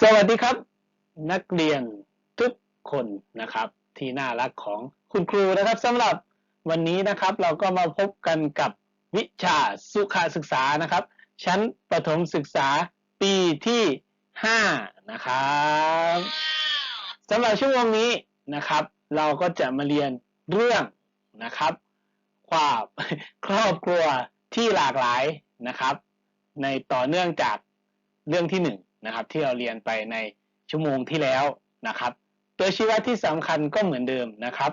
สวัสดีครับ นักเรียนทุกคนนะครับ ที่น่ารักของคุณครูนะครับสำหรับวันนี้นะครับ เราก็มาพบกันกับวิชาสุขศึกษานะครับ ชั้นประถมศึกษาปีที่ 5 นะครับสำหรับชั่วโมงนี้นะครับ เราก็จะมาเรียนเรื่องนะครับ ความครอบครัวที่หลากหลายนะครับ ในต่อเนื่องจากเรื่องที่ห นะครับ ที่เราเรียนไปในชั่วโมงที่แล้วนะครับ ตัวชี้วัดที่สำคัญก็เหมือนเดิมนะครับ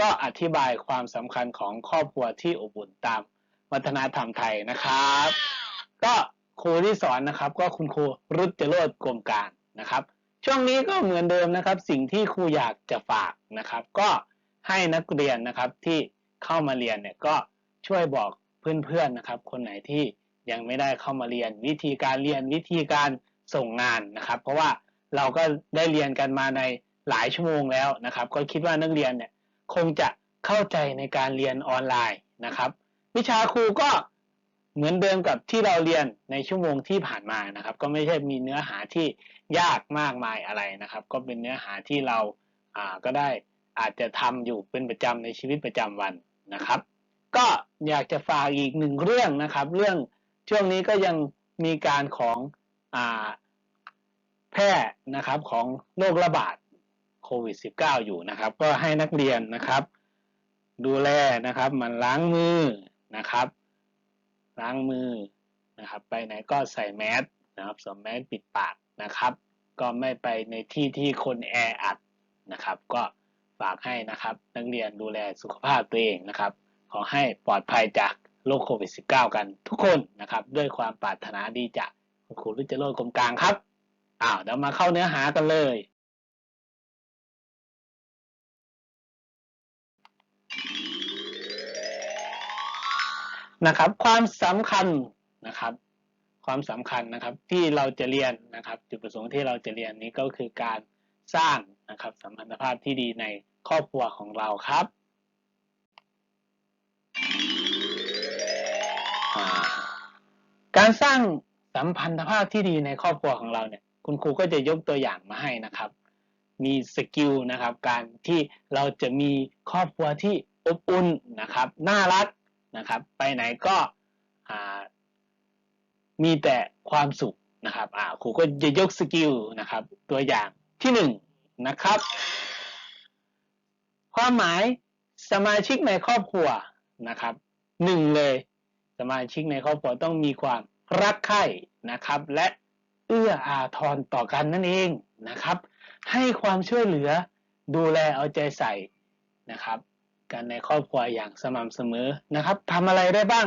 ก็อธิบายความสำคัญของครอบครัวที่อบอุ่นตามวัฒนธรรมไทยนะครับ ก็ครูที่สอนนะครับ ก็คุณครูรุจโรดกรมการนะครับ ช่วงนี้ก็เหมือนเดิมนะครับ สิ่งที่ครูอยากจะฝากนะครับ ก็ให้นักเรียนนะครับที่เข้ามาเรียนเนี่ยก็ช่วยบอกเพื่อนๆนะครับ คนไหนที่ยังไม่ได้เข้ามาเรียน วิธีการเรียนวิธีการ ส่งงานนะครับ เพราะว่าเราก็ได้เรียนกันมาในหลายชั่วโมงแล้วนะครับ ก็คิดว่านักเรียนเนี่ยคงจะเข้าใจในการเรียนออนไลน์นะครับ วิชาครูก็เหมือนเดิมกับที่เราเรียนในชั่วโมงที่ผ่านมานะครับ ก็ไม่ใช่มีเนื้อหาที่ยากมากมายอะไรนะครับ ก็เป็นเนื้อหาที่เราอ่าก็ได้อาจจะทำอยู่เป็นประจำในชีวิตประจำวันนะครับ ก็อยากจะฝากอีกหนึ่งเรื่องนะครับ เรื่องช่วงนี้ก็ยังมีการของอ่า แพร่นะครับของโรคระบาดโควิด -19 อยู่นะครับ ก็ให้นักเรียนนะครับ ดูแลนะครับมันล้างมือนะครับ ล้างมือนะครับ ไปไหนก็ใส่แมสนะครับสวมแมสปิดปากนะครับ ก็ไม่ไปในที่ที่คนแออัดนะครับ ก็ฝากให้นะครับ นักเรียนดูแลสุขภาพตัวเองนะครับ ขอให้ปลอดภัยจากโรคโควิด -19 กันทุกคนนะครับ ด้วยความปรารถนาดีจากคุณครูรุจโรจน์กรมกลางครับ อ้าวเดี๋ยวมาเข้าเนื้อหากันเลย นะครับ ความสำคัญนะครับ ความสำคัญนะครับที่เราจะเรียนนะครับ จุดประสงค์ที่เราจะเรียนนี้ก็คือการสร้างนะครับสัมพันธภาพที่ดีในครอบครัวของเราครับการสร้างสัมพันธภาพที่ดีในครอบครัวของเราเนี่ย คุณครูก็จะยกตัวอย่างมาให้นะครับ มีสกิลนะครับ การที่เราจะมีครอบครัวที่อบอุ่นนะครับ น่ารักนะครับ ไปไหนก็มีแต่ความสุขนะครับครูก็จะยกสกิลนะครับ ตัวอย่างที่หนึ่งนะครับ ความหมายสมาชิกในครอบครัวนะครับหนึ่งเลย สมาชิกในครอบครัวต้องมีความรักใคร่นะครับ และ เอื้ออาทรต่อกันนั่นเองนะครับ ให้ความช่วยเหลือดูแลเอาใจใส่นะครับ กันในครอบครัวอย่างสม่ำเสมอนะครับทำอะไรได้บ้าง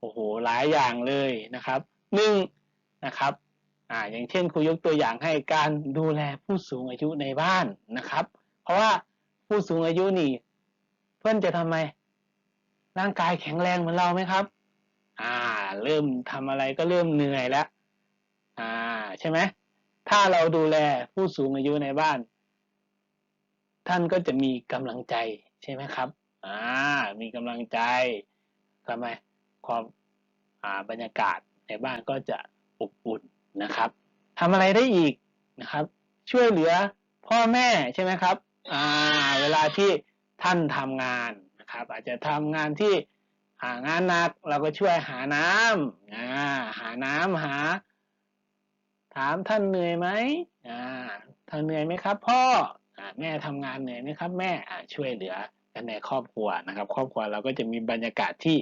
โอ้โหหลายอย่างเลยนะครับหนึ่งนะครับอ่าอย่างเช่นครูยกตัวอย่างให้การดูแลผู้สูงอายุในบ้านนะครับ เพราะว่าผู้สูงอายุนี่ เพื่อนจะทำไม ร่างกายแข็งแรงเหมือนเราไหมครับ อ่า เริ่มทำอะไรก็เริ่มเหนื่อยแล้ว อ่าใช่ไหมถ้าเราดูแลผู้สูงอายุในบ้าน ท่านก็จะมีกำลังใจใช่ไหมครับอ่ามีกำลังใจทำไมความอ่าบรรยากาศในบ้านก็จะอบอุ่นนะครับทำอะไรได้อีกนะครับ ช่วยเหลือพ่อแม่ใช่ไหมครับอ่าเวลาที่ท่านทำงานนะครับ อาจจะทำงานที่หางานหนักเราก็ช่วยหาน้ำอ่าหาน้ำหา ถามท่านเหนื่อยไหมอ่าท่านเหนื่อยไหมครับ พ่ออ่าแม่ทำงานเหนื่อยไหมครับ แม่อ่าช่วยเหลือกันในครอบครัวนะครับ ครอบครัวเราก็จะมีบรรยากาศที่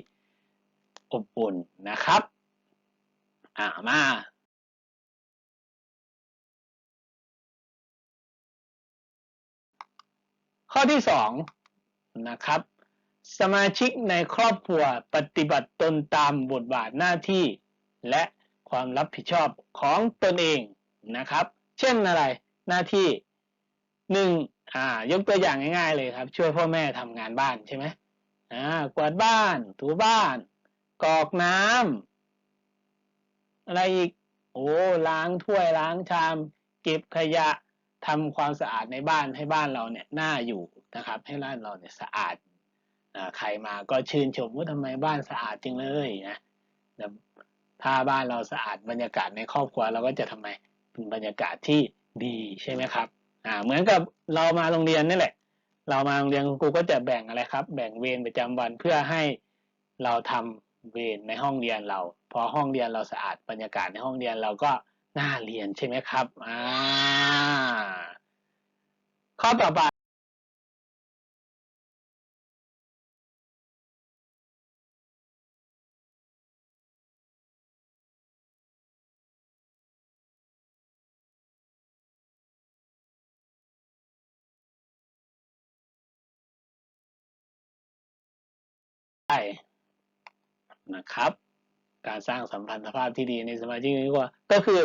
อบอุ่นนะครับ อ่ามาข้อที่สองนะครับ สมาชิกในครอบครัวปฏิบัติตนตามบทบาทหน้าที่และ ความรับผิดชอบของตนเองนะครับ เช่นอะไรหน้าที่หนึ่งอ่ายกตัวอย่างง่าย ๆ เลยครับ ช่วยพ่อแม่ทำงานบ้านใช่ไหมอ่ากวาดบ้าน ถูบ้าน กรอกน้ำอะไรอีกโอ้ล้างถ้วยล้างชาม เก็บขยะทำความสะอาดในบ้านให้บ้านเราเนี่ยน่าอยู่นะครับ ให้บ้านเราเนี่ยสะอาดใครมาก็ชื่นชมว่าทำไมบ้านสะอาดจริงเลยนะ ถ้าบ้านเราสะอาดบรรยากาศในครอบครัวเราก็จะทำไมเป็นบรรยากาศที่ดีใช่ไหมครับอ่าเหมือนกับเรามาโรงเรียนนี่แหละ เรามาโรงเรียนครูก็จะแบ่งอะไรครับ แบ่งเวรประจำวันเพื่อให้เราทำเวรในห้องเรียนเรา พอห้องเรียนเราสะอาดบรรยากาศในห้องเรียนเราก็น่าเรียนใช่ไหมครับอ่าข้อต่อไป นะครับ การสร้างสัมพันธภาพที่ดีในสมาชิกในครอบครัวก็คือ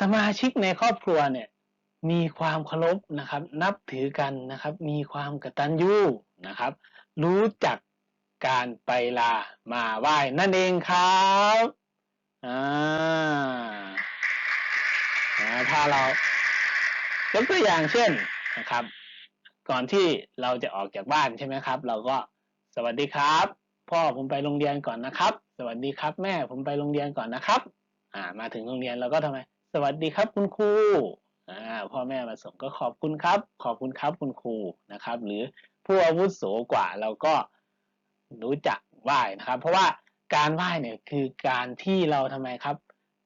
สมาชิกในครอบครัวเนี่ย มีความเคารพนะครับ นับถือกันนะครับ มีความกตัญญูนะครับ รู้จักการไปลามาไหว้นั่นเองครับอาอ่าถ้าเรายกตัวอย่างเช่นนะครับ ก่อนที่เราจะออกจากบ้านใช่ไหมครับ เราก็สวัสดีครับ พ่อผมไปโรงเรียนก่อนนะครับ สวัสดีครับ แม่ผมไปโรงเรียนก่อนนะครับ อ่า มาถึงโรงเรียนเราก็ทำไม สวัสดีครับคุณครูอ่าพ่อแม่มาส่งก็ขอบคุณครับ ขอบคุณครับคุณครูนะครับ หรือผู้อาวุโสกว่าเราก็รู้จักไหว้นะครับ เพราะว่าการไหว้เนี่ยคือการที่เราทำไมครับ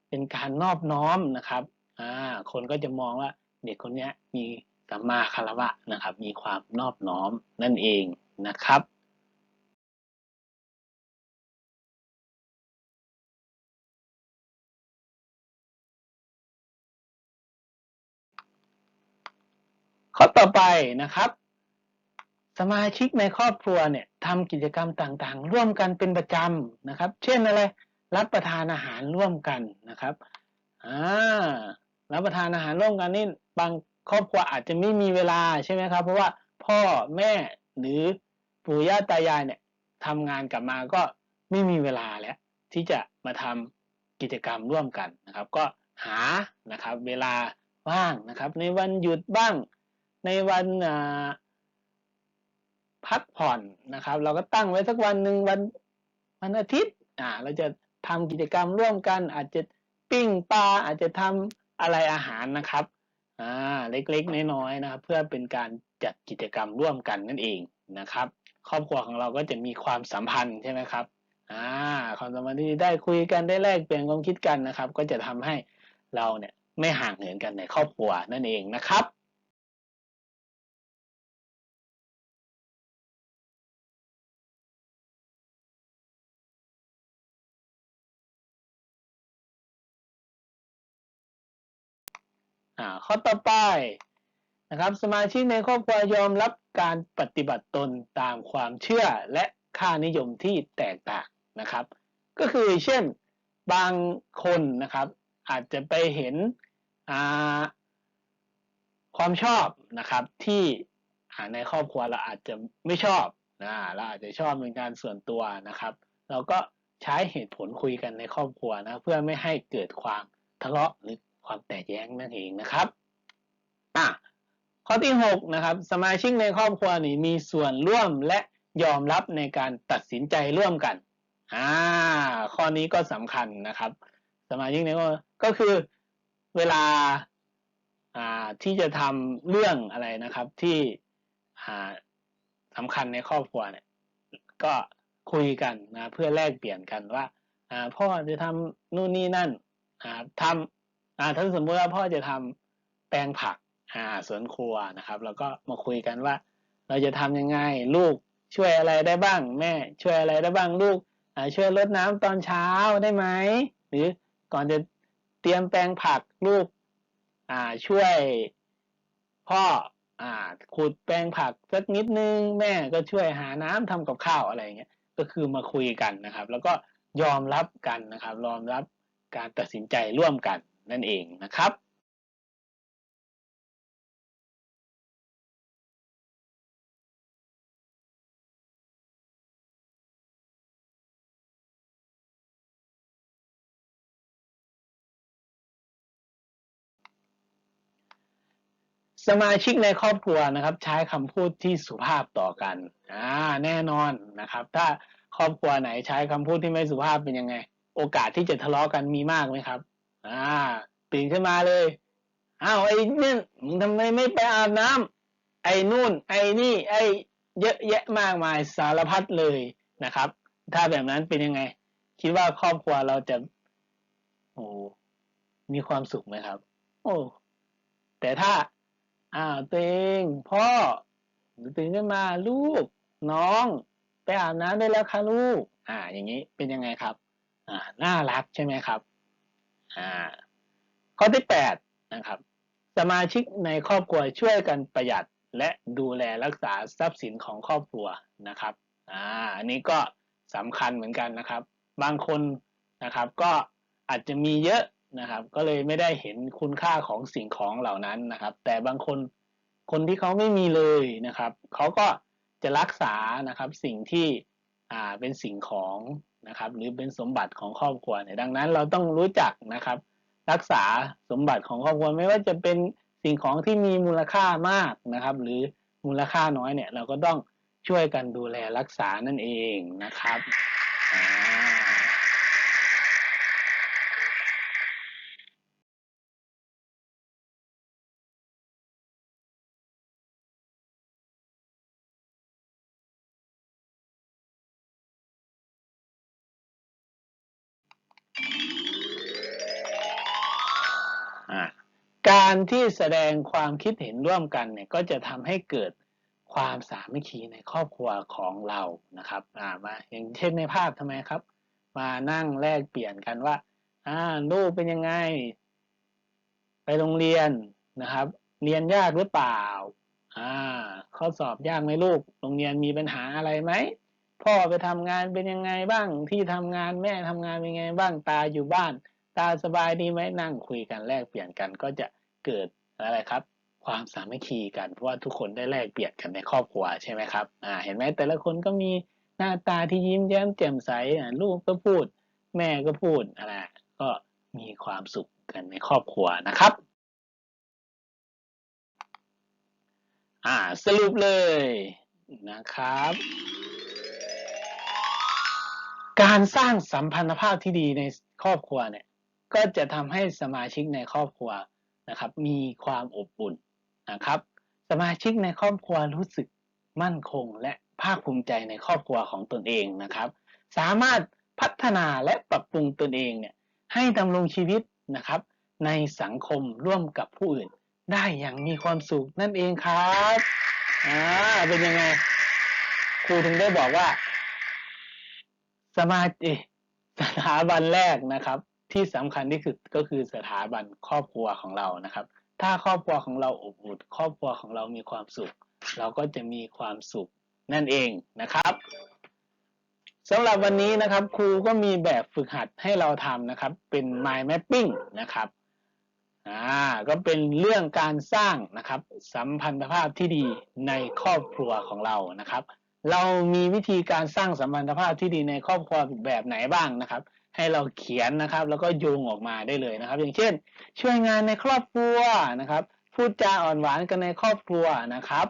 เป็นการนอบน้อมนะครับอ่าคนก็จะมองว่าเด็กคนนี้มีสัมมาคารวะนะครับ มีความนอบน้อมนั่นเองนะครับ ข้อต่อไปนะครับ สมาชิกในครอบครัวเนี่ยทำกิจกรรมต่างๆ ร่วมกันเป็นประจำนะครับ เช่นอะไรรับประทานอาหารร่วมกันนะครับอ่ารับประทานอาหารร่วมกันนี่บางครอบครัวอาจจะไม่มีเวลาใช่ไหมครับ เพราะว่าพ่อแม่หรือปู่ย่าตายายเนี่ยทำงานกลับมาก็ไม่มีเวลาแล้ว ที่จะมาทำกิจกรรมร่วมกันนะครับ ก็หานะครับ เวลาว่างนะครับ ในวันหยุดบ้าง ในวันพักผ่อนนะครับ เราก็ตั้งไว้สักวันหนึ่งวันวันอาทิตย์อ่าเราจะทำกิจกรรมร่วมกัน อาจจะปิ้งปลาอาจจะทำอะไรอาหารนะครับอ่าเล็กๆ น้อยๆนะครับ เพื่อเป็นการจัดกิจกรรมร่วมกันนั่นเองนะครับ ครอบครัวของเราก็จะมีความสัมพันธ์ใช่ไหมครับอ่าความสัมพันธ์ที่ได้คุยกันได้แลกเปลี่ยนความคิดกันนะครับ ก็จะทำให้เราเนี่ยไม่ห่างเหินกันในครอบครัวนั่นเองนะครับ อ่าข้อต่อไปนะครับ สมาชิกในครอบครัวยอมรับการปฏิบัติตนตามความเชื่อและค่านิยมที่แตกต่างนะครับ ก็คือเช่นบางคนนะครับ อาจจะไปเห็นความชอบนะครับที่ในครอบครัวเราอาจจะไม่ชอบนะเราอาจจะชอบเป็นการส่วนตัวนะครับ เราก็ใช้เหตุผลคุยกันในครอบครัวนะเพื่อไม่ให้เกิดความทะเลาะหรือ ความแตกแย้งนั่นเองนะครับอะข้อที่หกนะครับสมาชิกในครอบครัวนี่มีส่วนร่วมและยอมรับในการตัดสินใจร่วมกันอ่าข้อนี้ก็สำคัญนะครับ สมาชิกในครอบครัวก็คือเวลาอ่าที่จะทำเรื่องอะไรนะครับที่อ่าสำคัญในครอบครัวเนี่ยก็คุยกันนะเพื่อแลกเปลี่ยนกันว่าอ่าพ่อจะทำนู่นนี่นั่นอ่าทำ อ่าถ้าสมมติว่าพ่อจะทำแปลงผักอ่าสวนครัวนะครับแล้วก็มาคุยกันว่า เราจะทำยังไงลูกช่วยอะไรได้บ้าง แม่ช่วยอะไรได้บ้างลูกอ่าช่วยรดน้ำตอนเช้าได้ไหมหรือก่อนจะเตรียมแปลงผักลูกอ่าช่วยพ่ออ่าขุดแปลงผักสักนิดนึงแม่ก็ช่วยหาน้ำทำกับข้าวอะไรเงี้ยก็คือมาคุยกันนะครับ แล้วก็ยอมรับกันนะครับยอมรับการตัดสินใจร่วมกัน นั่นเองนะครับสมาชิกในครอบครัวนะครับ ใช้คำพูดที่สุภาพต่อกันอ่าแน่นอนนะครับ ถ้าครอบครัวไหนใช้คำพูดที่ไม่สุภาพเป็นยังไง โอกาสที่จะทะเลาะกันมีมากไหมครับ อ่าตื่นขึ้นมาเลยอ้าวไอ้นี่มึงทำไมไม่ไปอาบน้ำไอ้นู่น ไอ้นี่ ไอ้เยอะแยะมากมายสารพัดเลยนะครับ ถ้าแบบนั้นเป็นยังไง คิดว่าครอบครัวเราจะโอ้มีความสุขไหมครับ โอ้แต่ถ้าอ้าวตัวเองพ่อตื่นขึ้นมาลูก น้องไปอาบน้ำได้แล้วค่ะลูก อ่า อย่างนี้เป็นยังไงครับ อ่า น่ารักใช่ไหมครับ อ่า ข้อที่แปดนะครับ สมาชิกในครอบครัวช่วยกันประหยัดและดูแลรักษาทรัพย์สินของครอบครัวนะครับ อ่า อันนี้ก็สำคัญเหมือนกันนะครับ บางคนนะครับ ก็อาจจะมีเยอะนะครับ ก็เลยไม่ได้เห็นคุณค่าของสิ่งของเหล่านั้นนะครับ แต่บางคนคนที่เขาไม่มีเลยนะครับ เขาก็จะรักษานะครับสิ่งที่อ่าเป็นสิ่งของ นะครับ หรือเป็นสมบัติของครอบครัวเนี่ยดังนั้นเราต้องรู้จักนะครับ รักษาสมบัติของครอบครัวไม่ว่าจะเป็นสิ่งของที่มีมูลค่ามากนะครับ หรือมูลค่าน้อยเนี่ย เราก็ต้องช่วยกันดูแลรักษานั่นเองนะครับอ่า การที่แสดงความคิดเห็นร่วมกันเนี่ยก็จะทำให้เกิดความสามัคคีในครอบครัวของเรานะครับอ่ามาอย่างเช่นในภาพทำไมครับ มานั่งแลกเปลี่ยนกันว่าอ่าลูกเป็นยังไง ไปโรงเรียนนะครับ เรียนยากหรือเปล่าอ่าข้อสอบยากไหมลูก โรงเรียนมีปัญหาอะไรไหมพ่อไปทำงานเป็นยังไงบ้าง ที่ทำงานแม่ทำงานเป็นยังไงบ้างตาอยู่บ้าน ตาสบายดีไหมนั่งคุยกันแลกเปลี่ยนกันก็จะ เกิดอะไรครับ ความสามัคคีกันเพราะว่าทุกคนได้แลกเปลี่ยนกันในครอบครัวใช่ไหมครับอ่าเห็นไหมแต่ละคนก็มีหน้าตาที่ยิ้มแย้มแจ่มใสลูกก็พูด แม่ก็พูดอะไรก็มีความสุขกันในครอบครัวนะครับอ่าสรุปเลยนะครับ การสร้างสัมพันธภาพที่ดีในครอบครัวเนี่ย ก็จะทำให้สมาชิกในครอบครัว นะครับ มีความอบอุ่นนะครับ สมาชิกในครอบครัวรู้สึกมั่นคง และภาคภูมิใจในครอบครัวของตนเองนะครับ สามารถพัฒนาและปรับปรุงตนเองเนี่ยให้ดำรงชีวิตนะครับ ในสังคมร่วมกับผู้อื่น ได้อย่างมีความสุขนั่นเองครับอ่าเป็นยังไงครูถึงได้บอกว่า สมาธิสถาบันแรกนะครับ ที่สำคัญที่สุดก็คือสถาบันครอบครัวของเรานะครับ ถ้าครอบครัวของเราอบอุ่นครอบครัวของเรามีความสุข เราก็จะมีความสุขนั่นเองนะครับสำหรับวันนี้นะครับครูก็มีแบบฝึกหัดให้เราทำนะครับ เป็น mind mapping นะครับอ่าก็เป็นเรื่องการสร้างนะครับ สัมพันธภาพที่ดีในครอบครัวของเรานะครับ เรามีวิธีการสร้างสัมพันธภาพที่ดีในครอบครัวแบบไหนบ้างนะครับ ให้เราเขียนนะครับ แล้วก็โยงออกมาได้เลยนะครับ อย่างเช่น ช่วยงานในครอบครัวนะครับ พูดจาอ่อนหวานกันในครอบครัวนะครับ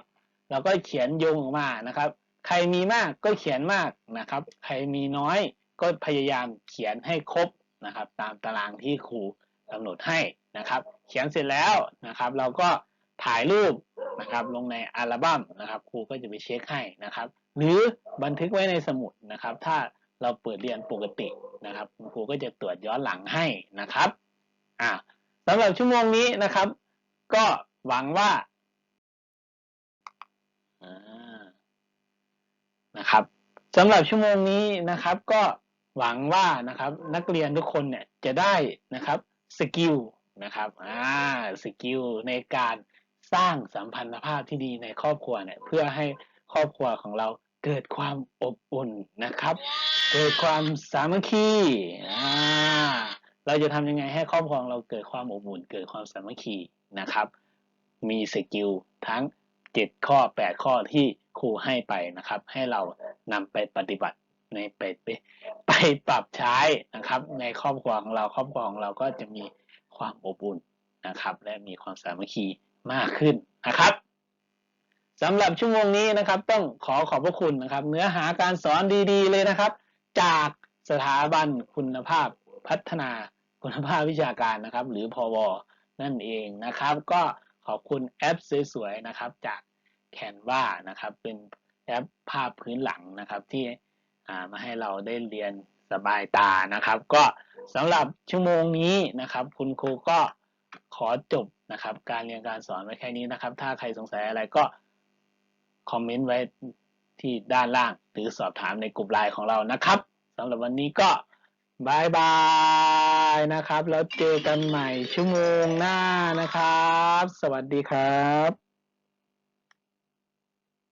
แล้วก็เขียนโยงออกมานะครับ ใครมีมากก็เขียนมากนะครับ ใครมีน้อยก็พยายามเขียนให้ครบนะครับ ตามตารางที่ครูกำหนดให้นะครับ เขียนเสร็จแล้วนะครับ เราก็ถ่ายรูปนะครับ ลงในอัลบั้มนะครับ ครูก็จะไปเช็คให้นะครับ หรือบันทึกไว้ในสมุดนะครับ ถ้า เราเปิดเรียนปกตินะครับคุณครูก็จะตรวจย้อนหลังให้นะครับอ่าสำหรับชั่วโมงนี้นะครับ ก็หวังว่าอ่านะครับสำหรับชั่วโมงนี้นะครับ ก็หวังว่านะครับ นักเรียนทุกคนเนี่ยจะได้นะครับสกิลนะครับอ่าสกิลในการสร้างสัมพันธภาพที่ดีในครอบครัวเนี่ยเพื่อให้ครอบครัวของเรา เกิดความอบอุ่นนะครับ เกิดความสามัคคีอ่าเราจะทำยังไงให้ครอบครัวของเราเกิดความอบอุ่น เกิดความสามัคคีนะครับ มีสกิลทั้ง 7 ข้อ 8 ข้อที่ครูให้ไปนะครับ ให้เรานำไปปฏิบัติในไปไปไปปรับใช้นะครับ ในครอบครัวของเราครอบครัวของเราก็จะมีความอบอุ่นนะครับ และมีความสามัคคีมากขึ้นนะครับ สำหรับชั่วโมงนี้นะครับ ต้องขอขอบพระคุณนะครับ เนื้อหาการสอนดีๆ เลยนะครับ จากสถาบันคุณภาพพัฒนาคุณภาพวิชาการนะครับ หรือพวนั่นเองนะครับ ก็ขอบคุณแอปสวยๆนะครับ จากแคนวานะครับ เป็นแอปภาพพื้นหลังนะครับ ที่มาให้เราได้เรียนสบายตานะครับ ก็สำหรับชั่วโมงนี้นะครับ คุณครูก็ขอจบนะครับ การเรียนการสอนไว้แค่นี้นะครับ ถ้าใครสงสัยอะไรก็ คอมเมนต์ไว้ที่ด้านล่าง หรือสอบถามในกลุ่มไลน์ของเรานะครับสำหรับวันนี้ก็บายบายนะครับ แล้วเจอกันใหม่ชั่วโมงหน้านะครับ สวัสดีครับ